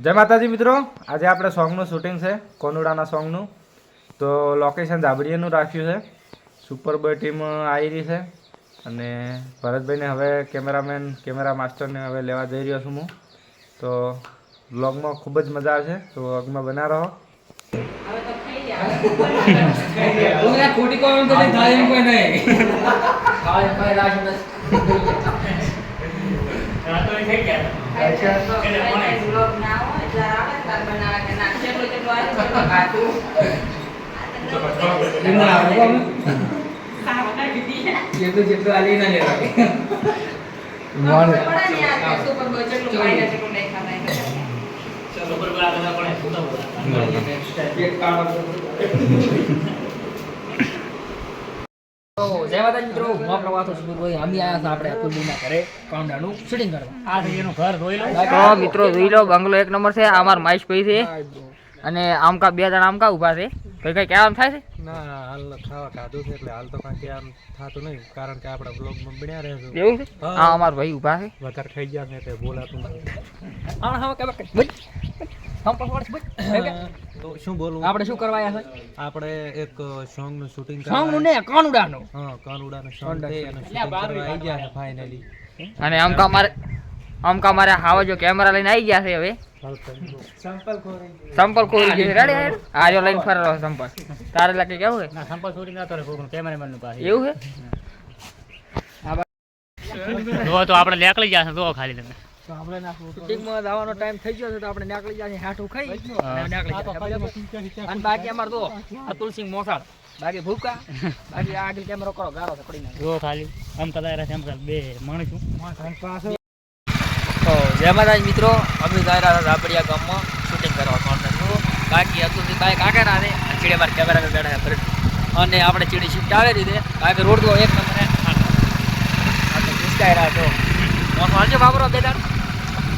જય માતાજી મિત્રો. આજે આપણે સોંગનું શૂટિંગ છે કોનુડાના સોંગનું. તો લોકેશન જાબડીયાનું રાખ્યું છે. સુપર બોય ટીમ આવી રહી છે. અને ભરતભાઈને હવે કેમેરામેન કેમેરા માસ્ટરને હવે લેવા જઈ રહ્યો છું હું. તો બ્લોગમાં ખૂબ જ મજા આવશે. તો વ્લોગમાં બના રહો. ખોટી કોણ તો થાય એમ કોઈ નહીં ખાવા એમ કોઈ રાશ નથી એમાં આવે કોણ? જેટલું જેટલું આલી ના લેવાય પેટ કાઢો. તો જય માતાજી મિત્રો હું પ્રવાસો સુપરભાઈ અમે આયા હતા આપણે અતુલજીના ઘરે કામડાનું શૂટિંગ કરવા તો મિત્રો જોઈ લો બંગલો એક નંબર છે આ અમારા મહેશ ભાઈ છે અને આમકા બે જણા આમકા ઊભા છે કઈ કઈ કેમ થાય છે ના હાલ ખાવા ખાધું છે એટલે હાલ તો કાંઈ આમ થતું નહીં કારણ કે આપણે બ્લોગમાં બન્યા રહે છે એવું છે આ અમારા ભાઈ ઊભા છે વધારે થઈ ગયા છે તે બોલાતું હા હા કે બક બક સંપર્ક વર્ષ બક તો શું બોલવું? આપણે શું કરવા આવ્યા છે? આપણે એક સોંગનું શૂટિંગ સોંગનું ને કાનુડાનું. હા કાનુડા નું સોંગ છે અને શૂટિંગ કરવા આવી ગયા છે ફાઇનલી અને આમકા મારે આમકા મારે હાવા જો કેમેરા લઈને આવી ગયા છે હવે. સંપલ ખોરી ગઈ. રેડી આજો લઈને ફરેલો સંપલ તારે લાગે કેવું છે? સંપર્ક શૂટિંગ ના રે કોકનું કેમેરામેનનું પાસે એવું છે? જો તો આપણે લેકલી જશે જો ખાલી તમે. શૂટિંગમાં જવાનો ટાઈમ થઈ ગયો છે તો આપણે નીકળી જાય હાટું ખાઈ. નીકળી અને બાકી અમાર તો અતુલસિંહ મોસાળ. બાકી ભૂકા. બાકી આગળ કેમેરો કરો ગારો છે પડી જો ખાલી આમ કદાચ રહેશે એમ બે માણસું તો જય માતાજી મિત્રો અમે જાય રહ્યા રાબડિયા ગામમાં શૂટિંગ કરવા કોન્ટેન્ટનું બાકી અતુલજી બાઈક આગળ આવે ચીડે મારે કેમેરા બેઠા અને આપણે ચીડી શિફ્ટ આવે રીતે બાકી રોડ તો એક નંબર. આપણે ખિસકાઈ રહ્યા છો મોસો હાલજો બાબરો બે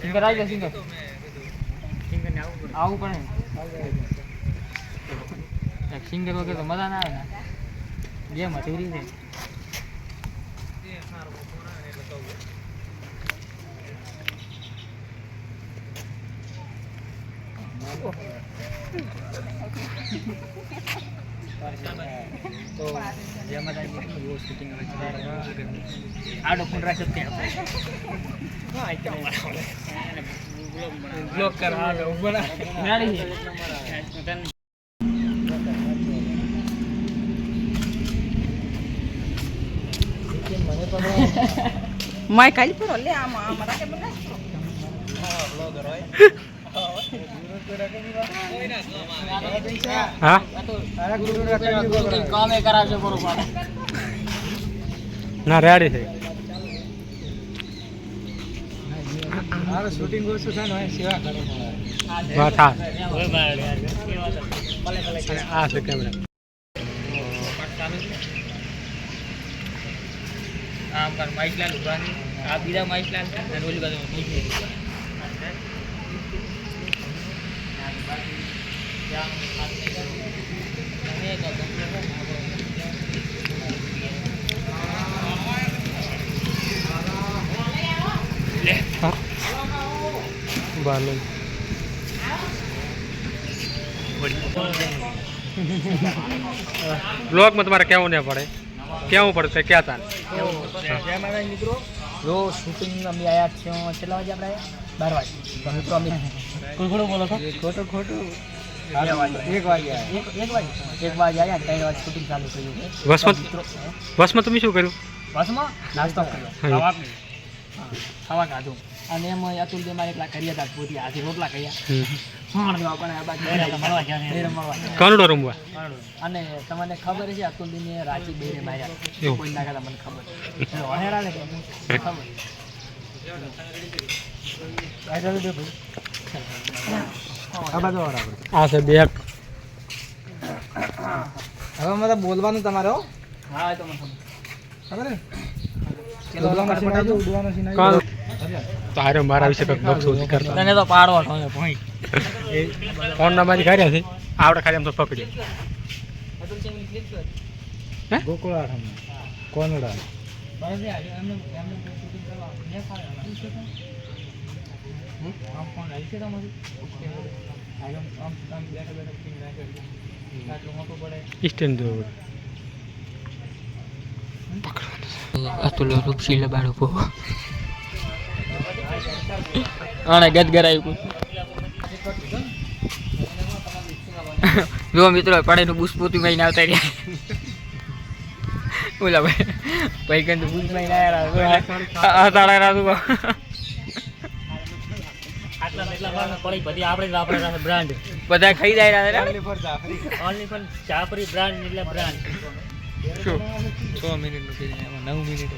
સિંગર આવી ગયો સિંગર આવું પણ સિંગર વગર તો મજા ના આવે ને. ગેમ અધૂરી છે. તો જય માતાજી મિત્રો એવો શૂટિંગ આડો ફોન રાખ્યો ત્યાં બ્લોક કરવા રેડી છે માય કાલી પર લે આમ આમ રાખે બધા હા કામે કરાવશે ના, રેડી છે. શૂટિંગ ઓછું થાય ને સેવા આ છે કેમેરા આ અમારા માઇક ઊભા છે આ બીજા માઇક લાલ અને ઓલી બાજુ ઊભા બ્લોગમાં તમારે કેવું નહીં પડે. કેવું પડશે ક્યાં તાન મિત્રો. જો શૂટિંગ અમે આયા છીએ. કેટલા વાગે આપણે બાર વાગે. મિત્રો અમે ખોટું બોલો ખોટું ખોટું. એક વાગે એક વાગે? એક વાગે આવ્યા ત્રણ વાગે શૂટિંગ ચાલુ કર્યું. છે વસમત બસમાં તમે શું કર્યું? બસમાં નાસ્તો કર્યો. ખાવા ખાવા ખાધું. અને એમાં અતુલભાઈ મારે એકલા કર્યા હતા પૂરી હાથી રોટલા કર્યા. કરોડો રમવા. અને તમને ખબર છે અતુલજીને રાંચી બેરે માર્યા કોઈ ના કરતા મને ખબર. વહેરા ને ખબર? આ છે બે હવે મને બોલવાનું તમારે હો. તો ખબર. તારે મારા વિશે કંઈક બકસોદી કરતા. તને તો પાડો છો ને ભોંય. ફોન નામાંથી કાઢ્યા છે? આપણે ખાલી આમ તો પકડ્યો. ગોકુળાઠમ કોનુડા. સ્ટેન્ડ જોવું અતુલ રૂપશીલ બાળો પો આને ગદ ગરાયું જો મિત્રો પડેનું બુસ્પોતી મહિને આવતા રહ્યા. બોલા ભાઈ ભાઈ કંદ બુસ તાળા રાતું પડી બધી આપણે વાપરે બ્રાન્ડ બધા ખાઈ જાય રહ્યા ઓનલી ચાપરી બ્રાન્ડ એટલે બ્રાન્ડ છ મિનિટનું કરીને એમાં નવ મિનિટ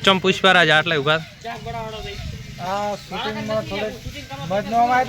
ચમ પુષ્પરાજ આટલે ઊભા નો આવે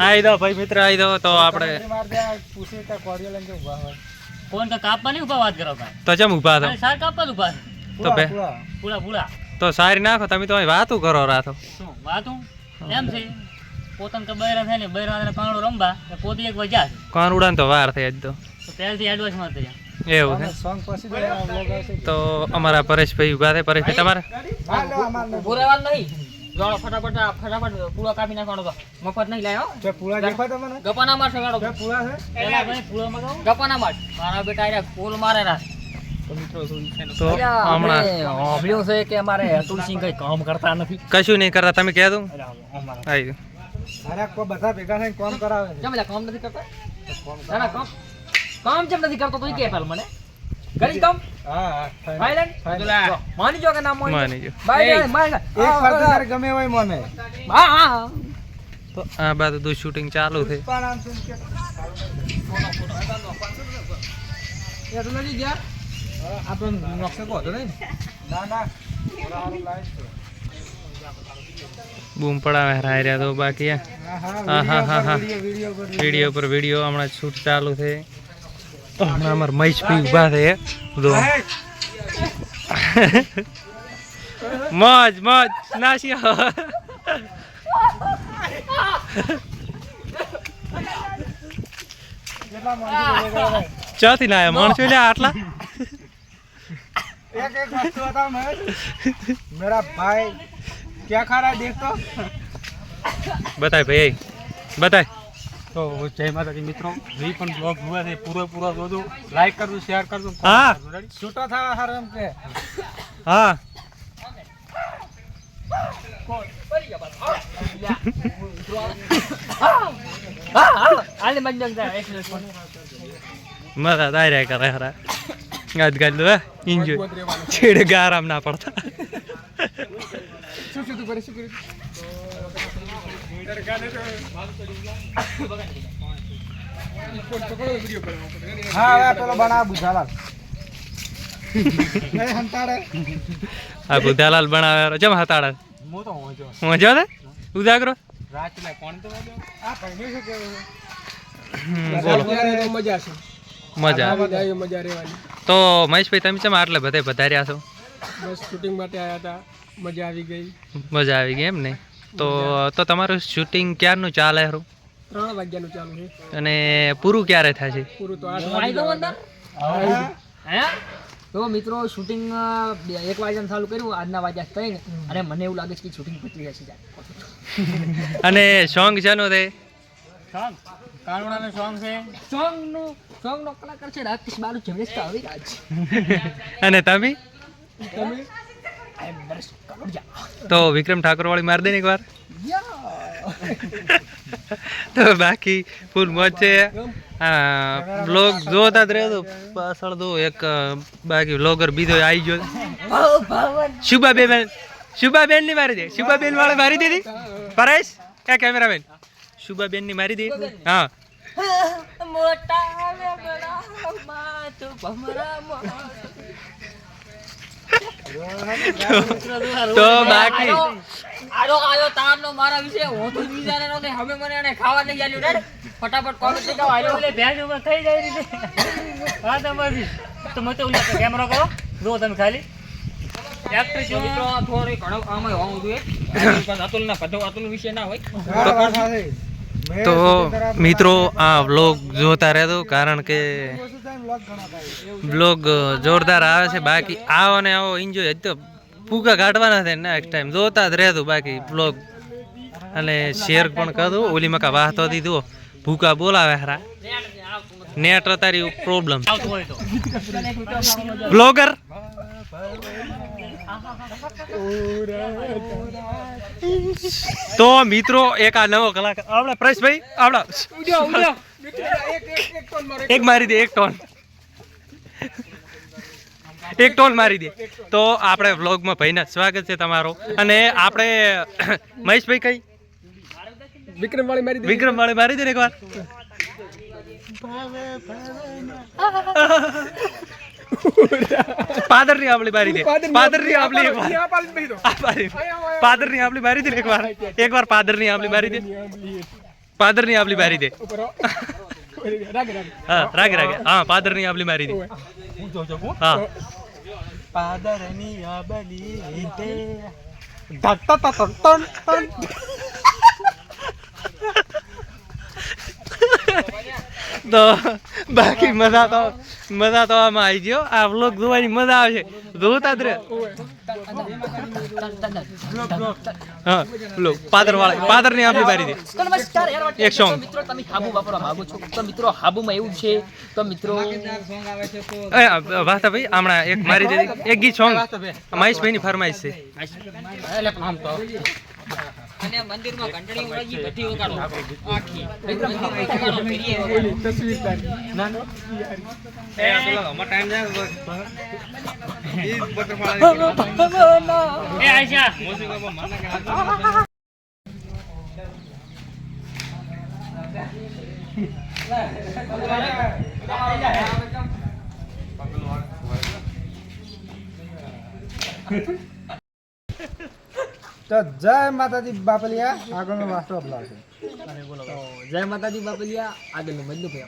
આઈ દો ભાઈ મિત્ર આઈ દો તો આપણે પૂછી કે તો કાપવા નહીં ઊભા વાત કરો ભાઈ તો ચમ ઊભા થો સાર કાપવા ઊભા તો બે. પૂળા પૂરા તો સારી નાખો તમે તો વાતું કરો રાતો. શું વાતું? એમ છે. પોતાને તો બૈરા થાય ને બૈરા કાણો રમવા. તો પોતે એક વજા કોણ ઉડાન તો વાર થઈ જ તો. પહેલથી એડવાન્સમાં થઈ એવું છે? તો અમારા પરેશભાઈ ઊભા થાય પરેશભાઈ તમારે? ને નહીં. જોડો ફટાફટ ફટાફટ પૂળો કાપી નાખવાનો તો. મફત નહીં લાયો જે પૂરા દેખાય તમને? ગપાના મારશે ગાડો જે પૂરા છે? પેલા ભાઈ પૂરો મગાવો ગપાના માર. મારા બેટા આયા પોલ મારે રા તો હમણાં છે કે અમારે અતુલસિંહ કઈ કામ કરતા નથી? કશું નહીં કરતા. તમે કહે દઉં આવી અરે કોઈ બધા ભેગા થઈને કામ કરાવે છે. કેમ કામ નથી કરતા? કામ કામ કેમ નથી કરતો? તો કે પેલ મને. કરી કામ હા હા fine. ભાઈલેન Fine. માની જો કે ના માની માની જો ભાઈ માની એક વાર ગમે હોય મને. હા હા. તો આ બાદ તો શૂટિંગ ચાલુ છે. પણ આમ શું કે એ તો નથી ગયા? આપણો નકશો કહો તો નહીં ના. ના થોડા હારું લાઈટ છે. બૂમ પડાવે હરાઈ રહ્યા તો બાકી હા હા, હા હા. વીડિયો પર વીડિયો હમણાં શૂટ ચાલુ છે. તો હમણાં અમારા મહેશભાઈ ઊભા છે જો મોજ મોજ. નાસ્યો. ચોથી લાયા માણસો લે આટલા? એક ભાઈ ક્યાં ખરા દેખતો? બતાય ભાઈ બતાય. તો જય માતાજી મિત્રો. જે પણ બ્લોગ જોવે છે પૂરેપૂરો જોજો. લાઈક કરજો શેર કરજો હા. છૂટા થા સારું એમ કે. હા. મજા દાયરા કરે ખરા ગાજ ગાજ દો એન્જોય છેડે આરામ ના પડતા. શું શું કરે શું કર્યું હા હવે પેલો બનાવ બુઝાલાલ એ બુધાલાલ બનાવે. જમ હતાડા? હું તો હોજો. મજો ને? ઉદાગરો રાત લે કોણ તો આ ભાઈને શું કહેવું છે? હમ, બોલો. મજા છે. મજા. બધા મજા રહેવાની. તો મહેશભાઈ તમે ચમ આટલે બધે વધાર્યા છો? બસ શૂટિંગ માટે આવ્યા હતા. મજા આવી ગઈ. મજા આવી ગઈ એમ ને? તો તો તમારું શૂટિંગ ક્યારનું ચાલે હરું? ત્રણ વાગ્યાનું ચાલુ છે. અને પૂરું ક્યારે થાય છે? પૂરું તો તો મિત્રો શૂટિંગ એક વાગ્યાનું ચાલુ કર્યું આજના વાગ્યા ત્રણ અને મને એવું લાગે છે કે શૂટિંગ પતી જશે અને સોંગ છે? નો તે સોંગ કાળુણાનું સોંગ છે. સોંગનું સોંગનો કલાકાર છે રાકેશ બાલુ રાજ અને તમે? આઈ એમ નરેશ કલોડિયા તો વિક્રમ ઠાકોર વાળી માર દે ને એકવાર તો બાકી ફૂલ મોજ છે. આ બ્લોગ જોતા જ રહેતો પાછળ તો એક બાકી બ્લોગર બીજો આવી ગયો. શુભાબેન શુભાબેનની મારી દે. શુભાબેન વાળા મારી દીધી પરેશ કે કેમેરામેન? શુભાબેનની મારી દે. હા. તો બાકી આરો આયો તારનો મારા વિશે હું તો બીજાને નો કે હવે મને એને ખાવા લઈ આલ્યું. રે ફટાફટ કોમેન્ટ કરી દો. આયો ઓલે ભેજ ઉપર થઈ જાય રીતે હા તો બસ તો મતે ઓલે કેમેરો કરો. જો તમે ખાલી. એક્ટર જો મિત્રો થોડી ઘણો આમાં હોવું જોઈએ. પણ અતુલના અતુલ વિશે ના હોય. તો મિત્રો આ વ્લોગ જોતા રહેતો કારણ કે વ્લોગ જોરદાર આવે છે. બાકી આવો ને આવો એન્જોય હજી તો ફૂકા કાઢવાના છે નેક્સ્ટ ટાઈમ જોતા જ રહેતું બાકી વ્લોગ અને શેર પણ કરતું ઓલી મકા વાહતો દીધું. ભૂકા બોલાવે હરા. નેટ તારી પ્રોબ્લેમ આવતું બ્લોગર તો મિત્રો એક આ નવો કલાકાર આપણા પરેશભાઈ આપણા એક મારી દે એક ટોન. એક ટોન મારી દે. તો આપણે વ્લોગમાં ભાઈના સ્વાગત છે તમારો. અને આપણે મહેશભાઈ કઈ? વિક્રમ વાળી મારી દે. વિક્રમ વાળી મારી દે ને એકવાર. પાદરની આપલી મારી દે પાદરની આપલી એક વાર. મારી. પાદરની આપલી મારી દે એક વાર. એક વાર પાદરની આપલી મારી દે પાદરની આપલી મારી દે હા રાગે રાગે. હા પાદરની આપલી મારી દે હા તો બાકી મજા તો મજા તો આમાં આવી ગયો. આ વ્લોગ જોવાની મજા આવે છે. જોતા જ રહે હા લો પાદર વાળા પાદરની તો નમસ્કાર યાર એક સોંગ મિત્રો તમે હાબુ વાપરવા માંગો છો? તો મિત્રો હાબુમાં એવું છે તો મિત્રો એ વાસ્તા ભાઈ હમણાં એક મારી દે એક ગીત સોંગ મહેશભાઈ ની ફરમાઈશ છે. અને મંદિરમાં ઘંટડી ઉડાડી બધી વગાડો આખી. મંદિરમાં વગાડો, ફેરીએ વગાડો. એ આયશા. તો જય માતાજી બાપલિયા આગળનો વાસ્તો અપલાવશે તો જય માતાજી બાપલિયા. આગળનું મજનું ભાઈ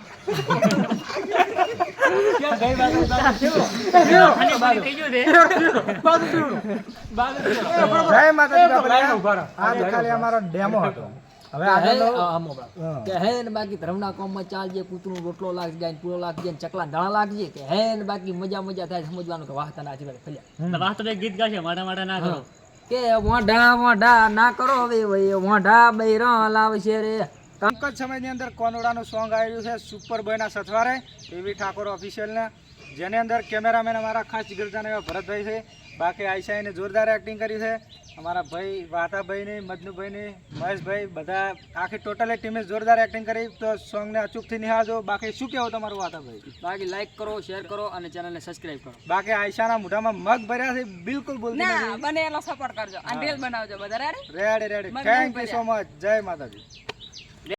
ખાલી બાકી થઈ ગયું છે જય માતાજી બાપલિયા. આ ખાલી અમારો ડેમો હતો. હવે આગળનો હા. કે હે ને બાકી ધર્મના કોમમાં ચાલજે કૂતરું રોટલો લાગી જાય પૂરો લાગી જાય ને ચકલા દાણા લાગજે કે હે બાકી મજા મજા થાય સમજવાનું કે વાહ તને ફલ્યા વાસ્તવે ગીત ગાશે મારા માટા ના કરો. કે મોઢા મોઢા ના કરો હવે ભાઈ. મોઢા બૈરા લાવશે રે. ટૂંક જ સમયની અંદર કોનોડાનું સોંગ આવ્યું છે સુપર બોયના સથવારે. એવી ઠાકોર ઓફિશિયલને જેની અંદર કેમેરામેન અમારા ખાસ જિગરજાન એવા ભરતભાઈ છે. બાકી આઈશાઈને જોરદાર એક્ટિંગ કરી છે. અમારા ભાઈ વાતાભાઈની મજનુભાઈની મહેશભાઈ બધા આખી ટોટલ ટીમે જોરદાર એક્ટિંગ કરી. તો સોંગને અચૂકથી નિહાળજો. બાકી શું કહેવું તમારું વાતાભાઈ? બાકી લાઈક કરો શેર કરો અને ચેનલને સબસ્ક્રાઇબ કરો. બાકી આયશાના મોઢામાં મગ ભર્યા છે બિલકુલ બોલતી ના બને એનો સપોર્ટ કરજો. અને રીલ બનાવજો બધા ready ready ready thank you so much જય માતાજી.